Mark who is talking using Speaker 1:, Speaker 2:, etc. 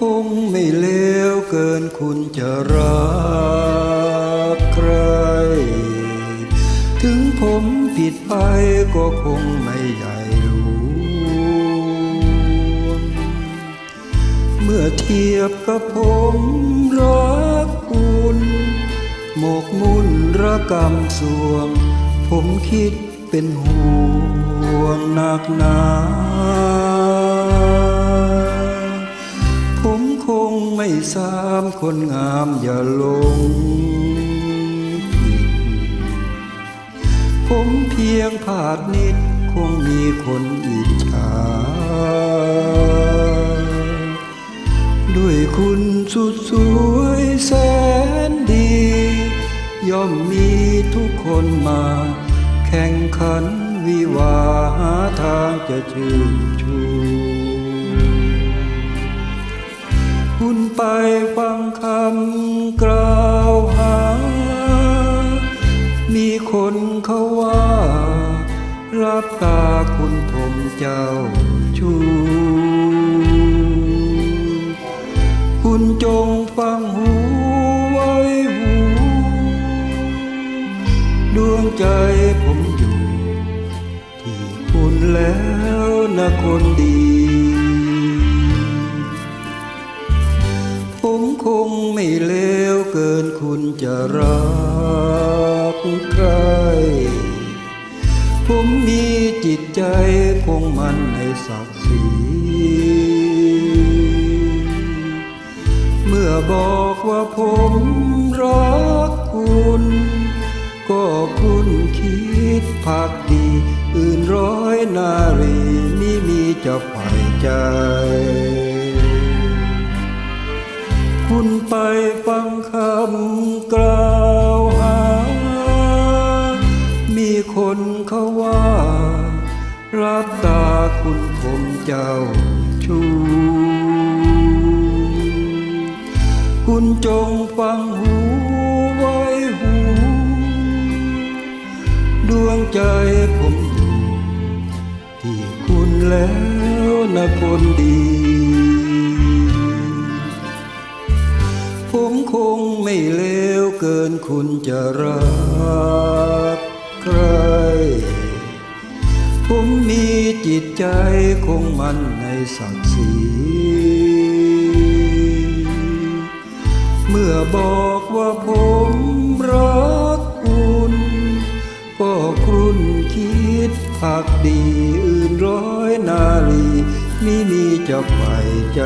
Speaker 1: คงไม่เลวเกินคุณจะรักใคร ถึงผมผิดไปก็คงไม่ใหญ่หลวงเมื่อเทียบกับผมรักคุณหมกมุ่นระกำสวง ผมคิดเป็นห่วงหนักหนา สามคนงามอย่าลงผิดผมเพียงผาดนิด คงมีคนอิจฉา ด้วยคุณสุดสวยแสนดี ย่อมมีทุกคนมา แข่งขันวิวาหาทางจะชื่นชู ไปฟังคำกล่าวหา มีคนเขาว่า รับตาคุณผมเจ้าชูคุณจงฟังหูไว้หู ดวงใจผมอยู่ ที่คุณแล้วนะคนดี ผมคงไม่เลวเกินคุณจะรักใคร ผมมีจิตใจคงมันในศักดิ์ศรีเมื่อบอกว่าผมรักคุณ ก็คุณคิดพักดี อื่นร้อยนารีไมิมีจะฝ่ายใจ เจ้าชูคุณจงฟังหูไว้หู ดวงใจผมอยู่ที่คุณแล้วนะคนดี ผมคงไม่เลวเกินคุณจะรักใคร ผมมีจิตใจคงมันในศักดิ์ศรีเมื่อบอกว่าผมรักคุณก็ครุ่นคิดพักดีอื่นร้อยนาลีมิมีจะใฝ่ใจ